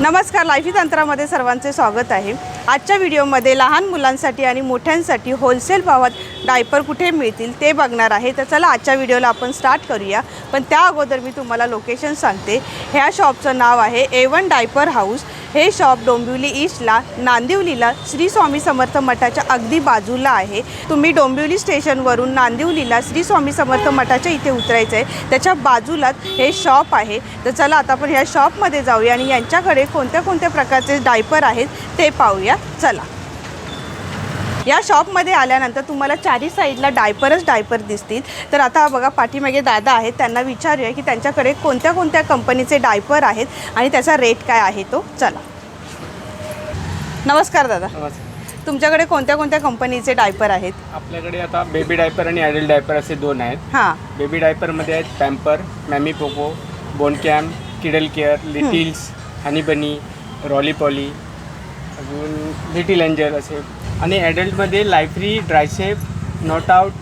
नमस्कार लाईफी तंत्रामध्ये सर्वांचे स्वागत आहे. आजच्या व्हिडिओमध्ये लहान मुलांसाठी आणि मोठ्यांसाठी होलसेल भावात डायपर कुठे मिळतील ते बघणार आहे. तर चला आजच्या व्हिडिओला आपण स्टार्ट करूया. पण त्या अगोदर मी तुम्हाला लोकेशन सांगते. ह्या शॉपचं नाव आहे ए वन डायपर हाऊस. हे शॉप डोंबिवली ईस्टला नांदिवलीला श्री स्वामी समर्थ मठाच्या अगदी बाजूला आहे. तुम्ही डोंबिवली स्टेशनवरून नांदिवलीला श्री स्वामी समर्थ मठाच्या इथे उतरायचं आहे. त्याच्या बाजूलाच हे शॉप आहे. तर चला आता आपण ह्या शॉपमध्ये जाऊया आणि यांच्याकडे कोणत्या कोणत्या प्रकारचे डायपर आहेत ते पाहूया. चला. या शॉपमध्ये आल्यानंतर तुम्हाला चारी साईडला डायपरच डायपर दिसतील. तर आता बघा पाठीमागे दादा आहेत. त्यांना विचारूया की त्यांच्याकडे कोणत्या कोणत्या कंपनीचे डायपर आहेत आणि त्याचा रेट काय आहे तो? चला. नमस्कार दादा. नमस्कार. तुमच्याकडे कोणत्या कोणत्या कंपनीचे डायपर आहेत? आपल्याकडे आता बेबी डायपर आणि ॲडल्ट डायपर असे दोन आहेत. हां. बेबी डायपरमध्ये आहेत पॅम्पर मॅमी पोको बोनकॅम किडल care littles honey bunny roly poly अजून लिटिल एंजल असे आणि ॲडल्टमध्ये लायफ्री ड्रायसेप नॉट आउट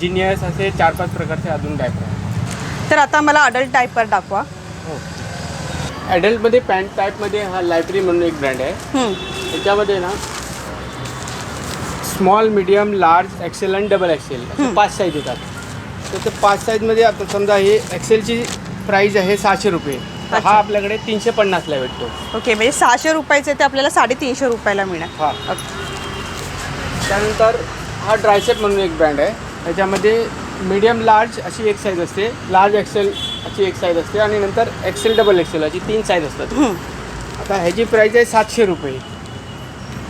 जिनियस असे चार पाच प्रकारचे अजून डायपर आहेत. तर आता मला अडल्ट डायपर दाखवा. हो. ॲडल्टमध्ये पॅन्ट टाईपमध्ये हा लायफ्री म्हणून एक ब्रँड आहे. त्याच्यामध्ये ना स्मॉल मीडियम लार्ज एक्सेल आणि डबल एक्सेल पाच साईज येतात. तर ते पाच साईजमध्ये आता समजा हे एक्सेलची प्राईज आहे सहाशे रुपये. हा आपल्याकडे तीनशे पन्नासला भेटतो. ओके म्हणजे सहाशे रुपयाचे ते आपल्याला साडेतीनशे रुपयाला मिळणार हा. ओके. त्यानंतर हा ड्रायसेप म्हणून एक ब्रँड आहे. त्याच्यामध्ये मीडियम लार्ज अशी एक साईज असते. लार्ज एक्सेल अशी एक साईज असते आणि नंतर एक्सेल डबल एक्सेल अशी तीन साईज असतात. आता ह्याची प्राईज आहे सातशे रुपये.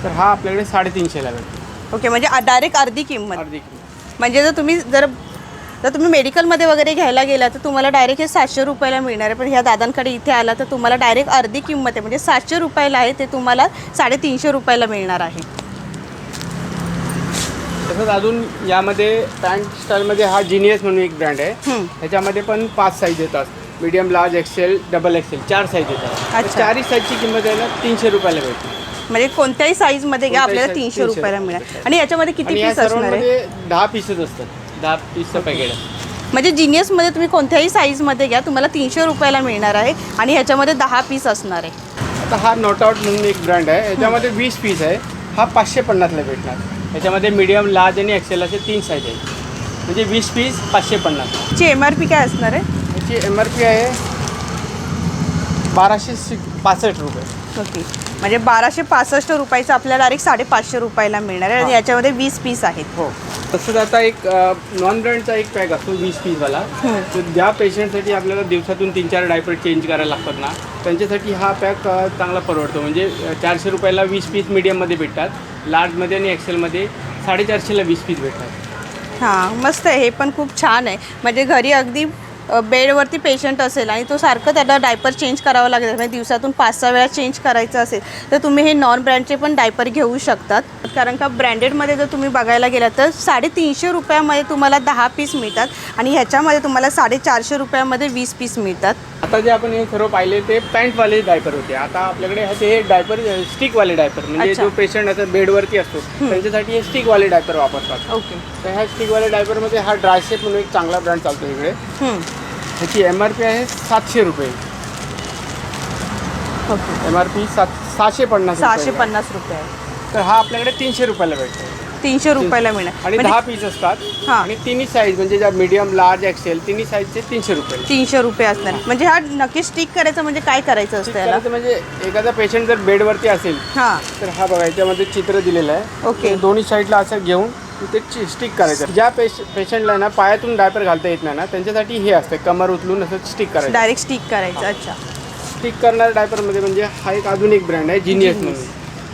तर हा आपल्याकडे साडेतीनशेला भेटतो. ओके म्हणजे डायरेक्ट अर्धी किंमत. अर्धी किंमत. म्हणजे जर तुम्ही जर जर तुम्ही मेडिकलमध्ये वगैरे घ्यायला गेला तर तुम्हाला डायरेक्ट हे सातशे रुपयाला मिळणार आहे. पण ह्या दादांकडे इथे आला तर तुम्हाला डायरेक्ट अर्धी किंमत आहे. म्हणजे सातशे रुपयाला आहे ते तुम्हाला साडेतीनशे रुपयाला मिळणार आहे. तसंच अजून यामध्ये पॅन्ट स्टाईलमध्ये हा जिनियस म्हणून एक ब्रँड आहे. ह्याच्यामध्ये पण पाच साईज येतात medium large XL double XL चार साईज येतात अच्छा. चारही साईजची किंमत आहे ना तीनशे रुपयाला भेटते. म्हणजे कोणत्याही साईजमध्ये घ्या कोणत्याही आपल्याला size तीनशे 300 रुपयाला रुपये. मिळणार आणि याच्यामध्ये किती आणि या पीस असणार आहे? सर्वांमध्ये दहा पीसेस असतात. दहा पीसचं पॅकेट आहे. म्हणजे जिनियसमध्ये तुम्ही कोणत्याही साईजमध्ये घ्या तुम्हाला तीनशे रुपयाला मिळणार आहे. आणि ह्याच्यामध्ये दहा पीस असणार आहे. आता हा नॉट आउट म्हणून एक ब्रँड आहे. ह्याच्यामध्ये वीस पीस आहे. हा पाचशे पन्नासला भेटणार. ह्याच्यामध्ये मीडियम लार्ज आणि एक्सेल असे तीन साईज आहेत. म्हणजे वीस पीस पाचशे पन्नास. याची एम आर पी काय असणार आहे? ह्याची एम आर पी आहे बाराशे पासष्ट रुपये. ओके. म्हणजे बाराशे पासष्ट रुपयाचं आपल्याला डायरेक्ट साडेपाचशे रुपयाला मिळणार आहे आणि हा. याच्यामध्ये वीस पीस आहेत. हो. तसंच आता एक नॉन ब्रँडचा एक पॅक असतो वीस पीसवाला हं. तर ज्या पेशंटसाठी आपल्याला दिवसातून तीन चार डायपर चेंज करायला लागतात ना. त्यांच्यासाठी हा पॅक चांगला परवडतो. म्हणजे चारशे रुपयाला वीस पीस मीडियममध्ये भेटतात. लार्जमध्ये आणि एक्सेलमध्ये साडेचारशेला वीस पीस भेटतात. हां मस्त आहे. हे पण खूप छान आहे. म्हणजे घरी अगदी बेडवरती पेशंट असेल आणि तो सारखं त्याला डायपर चेंज करावं लागेल. म्हणजे दिवसातून पाच सहा वेळा चेंज करायचं असेल तर तुम्ही हे नॉन ब्रँडचे पण डायपर घेऊ शकतात. कारण का ब्रँडेडमध्ये जर तुम्ही बघायला गेलात तर साडेतीनशे रुपयामध्ये तुम्हाला दहा पीस मिळतात आणि ह्याच्यामध्ये तुम्हाला साडेचारशे रुपयामध्ये वीस पीस मिळतात. आता जे आपण हे सर्व पाहिले ते पॅन्टवाले डायपर होते. आता आपल्याकडे हे डायपर स्टिकवाले डायपर म्हणजे. जो पेशंट आता बेडवरती असतो त्यांच्यासाठी हे स्टिकवाले डायपर वापरतात. ओके. तर ह्या स्टिकवाल्या डायपरमध्ये हा ड्रायसेप म्हणून एक चांगला ब्रँड चालतो इकडे. ह्याची एम आर पी आहे सातशे रुपये. ओके. एम आर पी सात सहाशे पन्नास सहाशे रुपये. पन्नास रुपये. तर हा आपल्याकडे तीनशे रुपयाला भेटतो. तीनशे रुपयाला मिळणार आणि म्हणजे दहा पीस असतात. हा. आणि तिन्ही साईज म्हणजे ज्या मीडियम लार्ज एक्सेल तिन्ही साईजचे तीनशे रुपये. तीनशे रुपये असणार. म्हणजे हा नक्की स्टिक करायचं म्हणजे काय करायचं असतं याला? म्हणजे एखादा पेशंट जर बेडवरती असेल हां. तर हा बघा याच्यामध्ये चित्र दिलेलं आहे. ओके. तर दोन्ही साईडला असं घेऊन तिथे स्टिक करायचं. ज्या पेश पेशंटला ना पायातून डायपर घालता येत नाही ना त्यांच्यासाठी हे असतं. कमर उचलून असं स्टिक करायचं. डायरेक्ट स्टिक करायचं अच्छा. स्टिक करणाऱ्या डायपरमध्ये म्हणजे हा एक अजून एक ब्रँड आहे जिनियस म्हणून.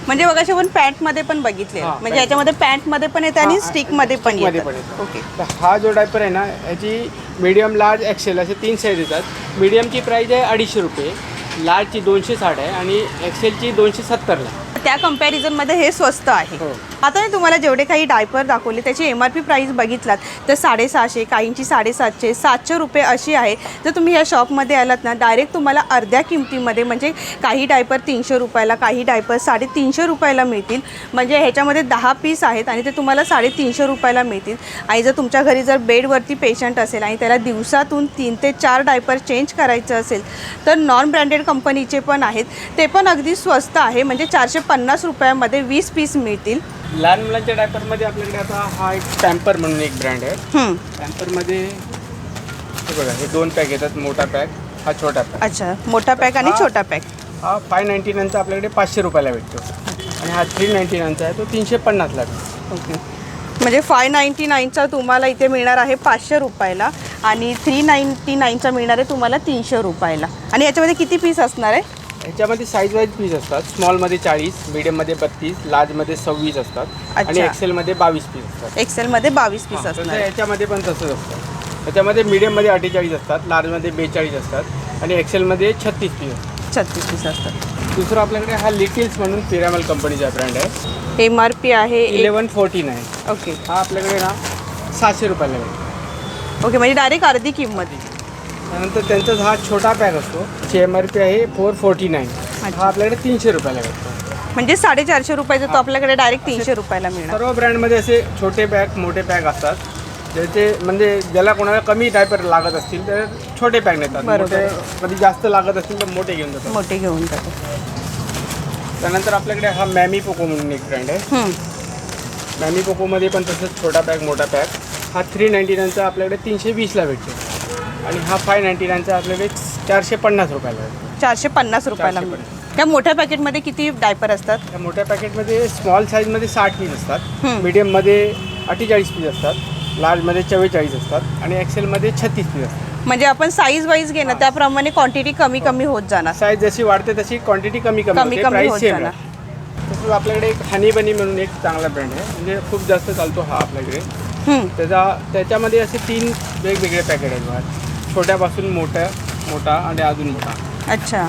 म्हणजे बघा आपण पॅन्टमध्ये पण बघितले. म्हणजे पॅन्ट. याच्यामध्ये पॅन्टमध्ये पण येते आणि हां, स्टिकमध्ये पण येतं. ओके हा जो डायपर आहे ना याची मीडियम लार्ज एक्सेल असे तीन साईज येतात. मीडियमची प्राईज आहे अडीचशे रुपये लार्जची दोनशे साठ आहे आणि एक्सेलची दोनशे सत्तरला त्या कम्पॅरिझनमध्ये हे स्वस्त आहे. हो. आता मी तुम्हाला जेवढे काही डायपर दाखवले त्याची एम आर पी प्राईस बघितलात तर साडेसहाशे काहींची साडेसातशे सातशे रुपये अशी आहे. जर तुम्ही या शॉपमध्ये आलात ना डायरेक्ट तुम्हाला अर्ध्या किमतीमध्ये म्हणजे काही डायपर तीनशे रुपयाला काही डायपर साडेतीनशे रुपयाला मिळतील. म्हणजे ह्याच्यामध्ये दहा पीस आहेत आणि ते तुम्हाला साडेतीनशे रुपयाला मिळतील. आणि जर तुमच्या घरी जर बेडवरती पेशंट असेल आणि त्याला दिवसातून तीन ते चार डायपर चेंज करायचं असेल तर नॉन ब्रँडेड कंपनीचे पण आहेत. ते पण अगदी स्वस्त आहे. म्हणजे चारशे पन्नास रुपयामध्ये वीस पीस मिळतील. लहान मुलांच्या डायपरमध्ये आपल्याकडे आता हा एक पॅम्पर म्हणून एक ब्रँड आहे. हं, पॅम्परमध्ये हे बघा हे दोन पॅक येतात मोठा पॅक हा छोटा पॅक अच्छा मोठा पॅक आणि हा. छोटा पॅक हा फाय नाईन्टी नाईनचा आपल्याकडे पाचशे रुपयाला भेटतो. आणि हा थ्री नाईन्टी नाईनचा आहे तो तीनशे पन्नासला भेटतो. ओके. म्हणजे फाय नाईन्टी नाईनचा तुम्हाला इथे मिळणार आहे पाचशे रुपयाला आणि थ्री नाईन्टी नाईनचा मिळणार आहे तुम्हाला तीनशे रुपयाला. आणि याच्यामध्ये किती पीस असणार आहे? ह्याच्यामध्ये साईज वाईज पीस असतात. स्मॉलमध्ये चाळीस मीडियममध्ये बत्तीस लार्जमध्ये सव्वीस असतात. आणि अच्छा. एक्सेलमध्ये बावीस पीस असतात. एक्सेलमध्ये बावीस पीस हां, असणार. याच्यामध्ये पण तसंच असतं. त्याच्यामध्ये मीडियममध्ये अठ्ठेचाळीस असतात लार्जमध्ये बेचाळीस असतात आणि एक्सेलमध्ये छत्तीस पीस असतात. छत्तीस पीस असतात. दुसरं आपल्याकडे हा लिटिल्स म्हणून पिरामल कंपनीचा ब्रँड आहे. एम आर पी आहे एक- इलेवन फोर्टीन आहे ओके हा आपल्याकडे ना सहाशे रुपयाला ओके म्हणजे डायरेक्ट अर्धी किंमत. त्यानंतर त्यांचाच हा छोटा पॅक असतो. त्याची एम आर पी आहे फोर फोर्टी नाईन हा आपल्याकडे तीनशे रुपयाला भेटतो. म्हणजे साडेचारशे रुपयाचा तो आपल्याकडे डायरेक्ट तीनशे रुपयाला मिळणार. सर्व ब्रँडमध्ये असे छोटे पॅक मोठे पॅक असतात. ज्याचे म्हणजे ज्याला कोणाला कमी डायपर लागत असतील तर छोटे पॅक नेतात. बरोबर. मोठे कधी जास्त लागत असतील तर मोठे घेऊन जातात. मोठे घेऊन जातो त्यानंतर आपल्याकडे हा मॅमी पोको म्हणून एक ब्रँड आहे. हं, मॅमी पोकोमध्ये पण तसंच छोटा पॅक मोठा पॅक हा थ्री नाईन्टी नाईनचा आपल्याकडे तीनशे वीसला भेटतो. आणि हा फाय नाईन्टी नाईनचा आपल्याकडे चारशे पन्नास रुपयाला चारशे पन्नास रुपयाला चारशे त्या मोठ्या पॅकेटमध्ये किती डायपर असतात? त्या मोठ्या पॅकेटमध्ये स्मॉल साईजमध्ये साठ पीस. असतात. मीडियममध्ये अठ्ठेचाळीस पीस असतात. लार्जमध्ये चव्वेचाळीस असतात. आणि एक्सेलमध्ये छत्तीस पीस असतात. म्हणजे आपण साईज वाईज घेणं त्याप्रमाणे क्वांटिटी कमी कमी होत जाणार. साईज जशी वाढते तशी क्वांटिटी कमी कमी कमी होते. कमी होत सेम जाणार. तसंच आपल्याकडे एक हनी बनी म्हणून एक चांगला ब्रँड आहे. म्हणजे खूप जास्त चालतो हा आपल्याकडे. हं, त्याचा त्याच्यामध्ये असे तीन वेगवेगळे पॅकेट आहेत बघा. छोट्यापासून मोठ्या मोठा आणि अजून मोठा. अच्छा.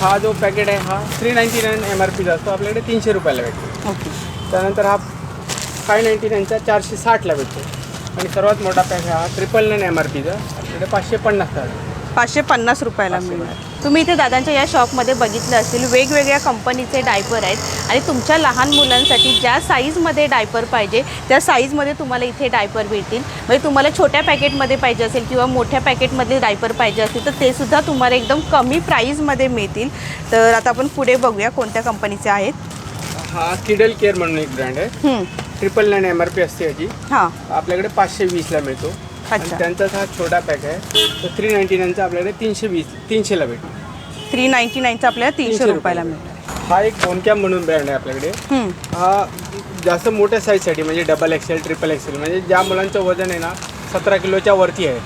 हा जो पॅकेट आहे हा three ninety nine M R पीचा असतो. आपल्याकडे तीनशे रुपयाला भेटतो. ओके. त्यानंतर हा फाय नाईन्टी नाईनचा चारशे साठला भेटतो. आणि सर्वात मोठा पॅक हा ट्रिपल नाईन एम आर पीचा आपल्याकडे पाचशे पन्नासला आहे. पाचशे पन्नास रुपयाला मिळणार. तुम्ही इथे दादांच्या या शॉपमध्ये बघितलं असेल वेगवेगळ्या कंपनीचे डायपर आहेत आणि तुमच्या लहान मुलांसाठी ज्या साईजमध्ये डायपर पाहिजे त्या साईजमध्ये तुम्हाला इथे डायपर भेटतील. म्हणजे तुम्हाला छोट्या पॅकेटमध्ये पाहिजे असेल किंवा मोठ्या पॅकेटमध्ये डायपर पाहिजे असेल तर ते सुद्धा तुम्हाला एकदम कमी प्राईजमध्ये मिळतील. तर आता आपण पुढे बघूया कोणत्या कंपनीचे आहेत. हा किडल केअर म्हणून एक ब्रँड आहे. Triple nine M R P असते याची. हां. आपल्याकडे पाचशे वीसला मिळतो. आणि अच्छा. त्यांचाच हा छोटा पॅक आहे. तर थ्री नाईन्टी नाईनचा आपल्याकडे तीनशे वीस तीनशेला भेटतो. थ्री नाईन्टी नाईनचं आपल्याला तीनशे रुपयाला. मिळणार हा एक बोनकॅम म्हणून ब्रँड आहे आपल्याकडे. हं, हा जास्त मोठ्या साईजसाठी म्हणजे डबल एक्सेल ट्रिपल एक्सेल म्हणजे ज्या मुलांचं वजन आहे ना सतरा किलोच्या वरती आहे.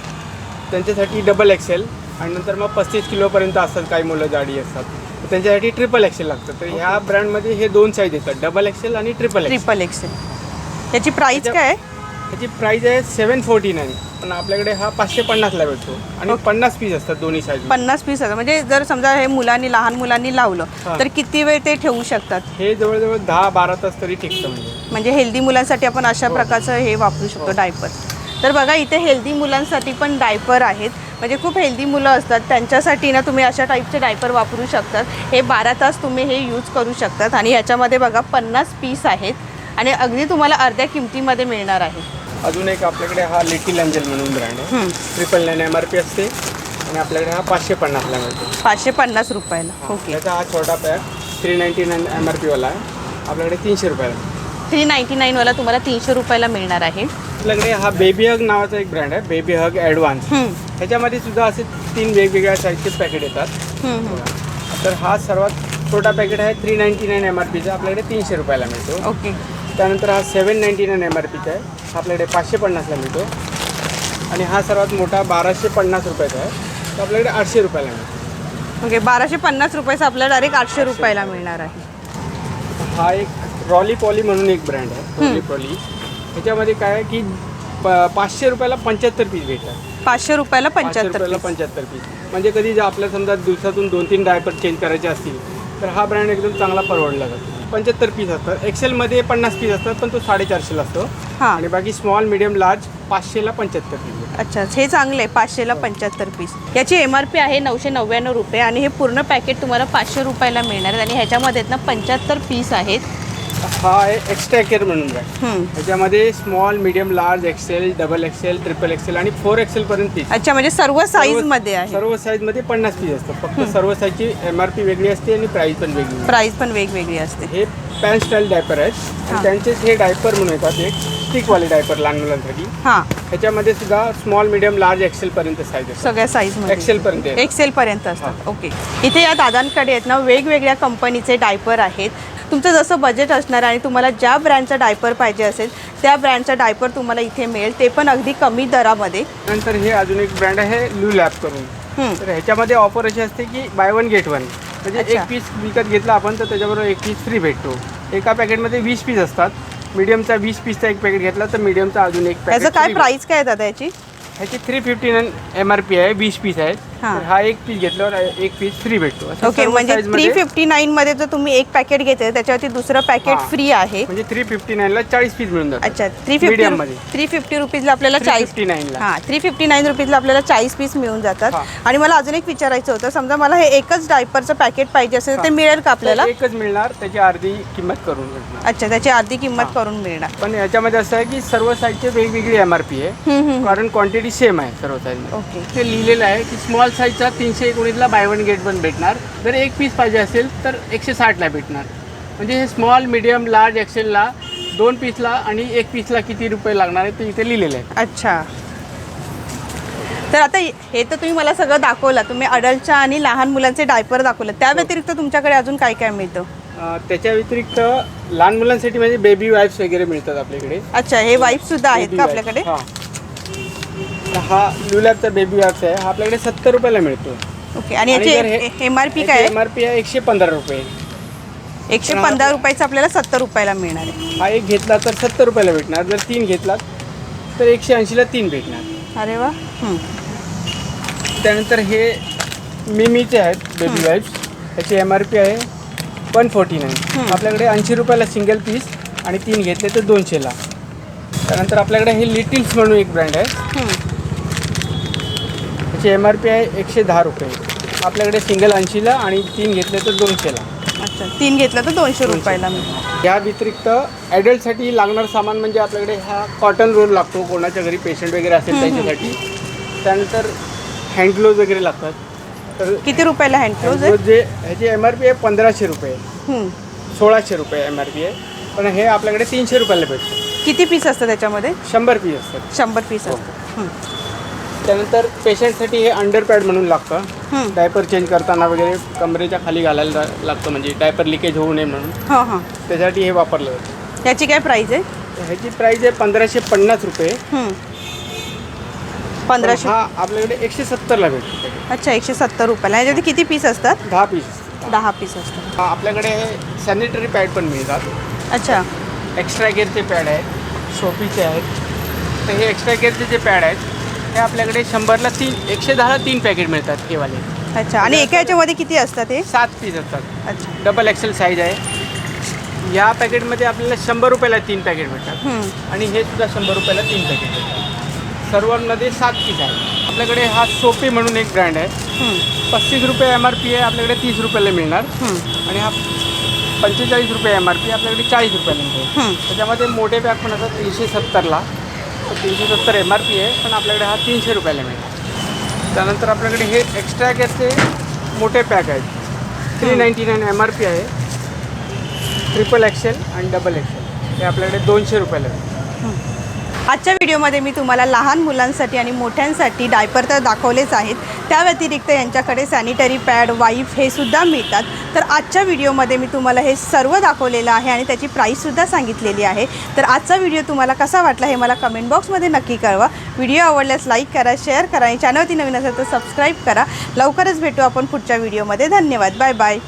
त्यांच्यासाठी डबल एक्सेल आणि नंतर मग पस्तीस किलोपर्यंत असतात काही मुलं जाडी असतात. तर त्यांच्यासाठी ट्रिपल एक्सेल लागतं. तर ह्या ब्रँडमध्ये हे दोन साईज येतात डबल एक्सेल आणि ट्रिपल एक्सेल ट्रिपल एक्सेल याची प्राईस काय आहे? ह्याची प्राईज आहे सेवन फोर्टी नाईन पण आपल्याकडे हा पाचशे पन्नासला भेटतो. आणि. पन्नास पीस असतात दोन्ही साईज पन्नास पीस असतात. म्हणजे जर समजा हे मुलांनी लहान मुलांनी लावलं हां. तर किती वेळ ते ठेवू शकतात? हे जवळजवळ दहा बारा तास तरी टिकतं म्हणजे. म्हणजे हेल्दी मुलांसाठी आपण अशा हो. प्रकारचं हे वापरू शकतो हो. डायपर तर बघा इथे हेल्दी मुलांसाठी पण डायपर आहेत. म्हणजे खूप हेल्दी मुलं असतात. त्यांच्यासाठी ना तुम्ही अशा टाईपचे डायपर वापरू शकतात. हे बारा तास तुम्ही हे यूज करू शकतात. आणि ह्याच्यामध्ये बघा पन्नास पीस आहेत. आणि अगदी तुम्हाला अर्ध्या किमतीमध्ये मिळणार आहे. अजून एक आपल्याकडे हा लिटिल एंजल म्हणून ब्रँड आहे. हं, triple nine M R P असते. आणि आपल्याकडे हा पाचशे पन्नासला मिळतो. पाचशे पन्नास रुपयाला ओके. याचा हा छोटा pack three ninety nine M R पीवाला आहे. आपल्याकडे तीनशे रुपयाला थ्री नाईन्टी नाईनवाला तुम्हाला तीनशे रुपयाला मिळणार आहे. आपल्याकडे हा बेबी हग नावाचा एक ब्रँड आहे. बेबी हग ॲडव्हान्स ह्याच्यामध्ये सुद्धा असे तीन वेगवेगळ्या साईजचे पॅकेट येतात. तर हा सर्वात छोटा पॅकेट आहे three ninety nine M R पीचा आपल्याकडे तीनशे रुपयाला मिळतो. ओके. त्यानंतर हा seven ninety nine M R पीचा आहे. हा आपल्याकडे पाचशे पन्नासला मिळतो. आणि हा सर्वात मोठा बाराशे पन्नास रुपयाचा आहे. तो आपल्याकडे आठशे रुपयाला मिळतो. ओके बाराशे पन्नास रुपयाचा आपल्याला डायरेक्ट आठशे रुपयाला मिळणार आहे. हा एक रॉली पॉली म्हणून एक ब्रँड आहे. Roly poly. ह्याच्यामध्ये काय आहे की पाचशे रुपयाला पंच्याहत्तर पीस भेटतात. पाचशे रुपयाला पंच्याहत्तर रुपयाला. पंच्याहत्तर पीस म्हणजे कधी जर आपल्याला समजा दिवसातून दोन तीन डायपर चेंज करायचे असतील तर हा ब्रँड एकदम चांगला परवडला जातो. पंच्याहत्तर पीस असतात. एक्सेलमध्ये पन्नास पीस असतात पण तो साडेचारशेला असतो. हां. आणि बाकी स्मॉल मिडियम लार्ज पाचशेला पंच्याहत्तर पीस अच्छा हे चांगलं पाचशेला पंच्याहत्तर पीस याची एम आर पी आहे नऊशे नव्याण्णव रुपये आणि हे पूर्ण पॅकेट तुम्हाला पाचशे रुपयाला मिळणार आहे. आणि ह्याच्यामध्ये ना पंच्याहत्तर पीस आहेत. हा आहे एक्स्ट्रा केअर म्हणून हम्म. त्याच्यामध्ये small medium large XL double XL triple XL आणि फोर एक्सेल पर्यंत पीस अच्छा म्हणजे सर्व साईजमध्ये आहे. सर्व साईजमध्ये पन्नास पीस असतात फक्त सर्व साईजची एम आर पी वेगळी असते आणि प्राइस पण वेगळी प्राईस पण वेगवेगळी असते. हे पॅन स्टाईल डायपर आहेत. हां. आणि त्यांचेच हे डायपर म्हणून येतात एक स्टिकवाले डायपर लहान मुलांसाठी. हां. ह्याच्यामध्ये सुद्धा स्मॉल मिडियम लार्ज एक्सेल पर्यंत साईज असतात सगळ्या साईजमध्ये एक्सेल पर्यंत. एक्सेल पर्यंत असतात. ओके इथे या दादांकडे आहेत ना वेगवेगळ्या कंपनीचे डायपर आहेत. तुमचं जसं बजेट असणार आणि तुम्हाला ज्या ब्रँडचा डायपर पाहिजे असेल त्या ब्रँडचा डायपर तुम्हाला इथे मिळेल. ते पण अगदी कमी दरामध्ये. नंतर हे अजून एक ब्रँड आहे लू लॅब करून. तर ह्याच्यामध्ये ऑफर अशी असते की बाय वन गेट वन म्हणजे. एक पीस विकत घेतला आपण तर त्याच्याबरोबर एक पीस फ्री भेटतो. एका पॅकेटमध्ये वीस पीस असतात. मीडियमचा वीस पीसचा एक पॅकेट घेतला तर मीडियमचा अजून एक त्याचं packet काय प्राईस काय आहे दादा याची? ह्याची three fifty nine M R P आहे वीस पीस आहेत हां. तर हा एक पीस घेतल्यावर एक पीस फ्री भेटतो असं ओके सर्व म्हणजे size थ्री मध्ये- फिफ्टी नाईनमध्ये जर तुम्ही एक पॅकेट घेते त्याच्यावरती दुसरं पॅकेट हां. फ्री आहे म्हणजे थ्री फिफ्टी नाईनला चाळीस पीस मिळून जातात अच्छा थ्री फिफ्टी मध्ये. थ्री फिफ्टी रुपीजला आपल्याला चाळीस 359 ला. हां थ्री फिफ्टी नाईन रुपीजला आपल्याला चाळीस पीस मिळून जातात हां. आणि मला अजून एक विचारायचं होतं समजा मला हे एकच डायपरचं पॅकेट पाहिजे असेल तर ते हां. मिळेल का आपल्याला तर एकच मिळणार त्याची अर्धी किंमत करून भेटणार अच्छा त्याची अर्धी किंमत. करून मिळणार पण याच्यामध्ये असं आहे की सर्व साईजचे वेगवेगळी एम आर पी आहे हम्म, हम्म. कारण क्वांटिटी सेम आहे सर्व साईज ओके ते लिहिलेलं आहे की स्मॉल साईजचा तीनशे एकोणीसला बाय वन गेट वन भेटणार. जर एक पीस पाहिजे असेल तर एकशे साठला भेटणार. म्हणजे हे स्मॉल मिडियम लार्ज एक्सेलला दोन पीसला आणि एक पीसला किती रुपये लागणार आहे ते इथे लिहिलेलं आहे. अच्छा. तर आता हे तर तुम्ही मला सगळं दाखवलं. तुम्ही अडल्टच्या आणि लहान मुलांचे डायपर दाखवलं. त्या व्यतिरिक्त तुमच्याकडे अजून काय काय मिळतं? अं, त्याच्या व्यतिरिक्त लहान मुलांसाठी म्हणजे बेबी वाईप्स वगैरे मिळतात आपल्याकडे. अच्छा हे वाईफ सुद्धा आहेत Baby का wipes. आपल्याकडे? हां. तर हा लुलॅबचा बेबी वाईप्स आहे. हा आपल्याकडे सत्तर रुपयाला मिळतो. ओके आणि आणि जर याची एम आर पी काय एम आर पी आहे एकशे पंधरा रुपये. एकशे पंधरा रुपयाचं आपल्याला सत्तर रुपयाला मिळणार आहे. हा एक घेतला तर सत्तर रुपयाला भेटणार. जर तीन घेतलात तर एकशे ऐंशीला तीन भेटणार. अरे वा. हं. त्यानंतर हे मिमीचे आहेत बेबी वाईप्स त्याची एम आर पी आहे वन फोर्टी नाईन आपल्याकडे ऐंशी रुपयाला सिंगल पीस आणि तीन घेतले तर दोनशेला. त्यानंतर आपल्याकडे हे लिटिल्स म्हणून एक ब्रँड आहे. हं. त्याची एम आर पी आहे एकशे दहा रुपये. आपल्याकडे सिंगल ऐंशीला आणि तीन घेतले तर दोनशेला. अच्छा तीन घेतलं तर दोनशे रुपयाला मिळणार या व्यतिरिक्त ॲडल्टसाठी लागणारं सामान म्हणजे आपल्याकडे हा कॉटन रोल लागतो. कोणाच्या घरी पेशंट वगैरे असेल त्यांच्यासाठी. त्यानंतर हँड ग्लोव्ज वगैरे लागतात. तर किती रुपयाला हँड क्लोज आहे ग्लोव्ज जे ह्याची एम आर पी आहे पंधराशे रुपये. हं. सोळाशे रुपये एम आर पी आहे. पण हे आपल्याकडे तीनशे रुपयाला भेटतं. किती पीस असतं त्याच्यामध्ये? शंभर पीस असतात. शंभर पीस असतं. हं. त्यानंतर पेशंटसाठी हे अंडरपॅड म्हणून लागतं. डायपर चेंज करताना वगैरे कमरेच्या खाली घालायला लागतं म्हणजे डायपर लिकेज होऊ नये म्हणून. हां हां. त्यासाठी हे वापरलं जातं. याची काय प्राईज आहे? ह्याची प्राईज आहे पंधराशे पन्नास रुपये. हं. पंधराशे हा आपल्याकडे एकशे सत्तरला भेटतो अच्छा एकशे सत्तर रुपयाला. ह्याच्यामध्ये किती पीस असतात? दहा पीस. दहा पीस असतात. हा, आपल्याकडे सॅनिटरी पॅड पण मिळतात. अच्छा. एक्स्ट्रा गेअरचे पॅड आहेत सोपीचे आहेत. तर हे एक्स्ट्रा गेअरचे जे पॅड आहेत हे आपल्याकडे शंभरला तीन एकशे दहाला तीन पॅकेट मिळतात हे वाले. अच्छा आणि एका ह्याच्यामध्ये किती असतात हे? सात पीस असतात. अच्छा. डबल एक्सेल साईज आहे. या पॅकेटमध्ये आपल्याला शंभर रुपयाला तीन पॅकेट हं. आणि हे सुद्धा शंभर रुपयाला तीन पॅकेट भेटतात सर्वांमध्ये सात पीस आहे आपल्याकडे हा सोपी म्हणून एक ब्रँड आहे. पस्तीस रुपये एम आर पी आहे आपल्याकडे तीस रुपयाला मिळणार. आणि हा पंचेचाळीस रुपये एम आर पी आपल्याकडे चाळीस रुपयाला मिळेल. त्याच्यामध्ये मोठे पॅक पण असतात तीनशे सत्तरला. तर तीनशे सत्तर एम आर पी आहे पण आपल्याकडे हा तीनशे रुपयाला मिळेल. त्यानंतर आपल्याकडे हे एक्स्ट्रा गॅसचे मोठे पॅक आहेत. Three ninety nine M R P आहे ट्रिपल एक्सेल आणि डबल एक्सेल हे आपल्याकडे दोनशे रुपयाला मिळेल. आजच्या व्हिडिओमध्ये मी तुम्हाला लहान मुलांसाठी आणि मोठ्यांसाठी डायपर तर दाखवलेच आहेत. त्या व्यतिरिक्त यांच्याकडे सॅनिटरी पॅड वाईफ हे सुद्धा मिळतात. तर आजच्या व्हिडिओमध्ये मी तुम्हाला हे सर्व दाखवलेलं आहे आणि त्याची प्राईससुद्धा सांगितलेली आहे. तर आजचा व्हिडिओ तुम्हाला कसा वाटला हे मला कमेंट बॉक्समध्ये नक्की कळवा. व्हिडिओ आवडल्यास लाईक करा शेअर करा आणि चॅनलवरती नवीन असेल तर सबस्क्राईब करा. लवकरच भेटू आपण पुढच्या व्हिडिओमध्ये. धन्यवाद. Bye bye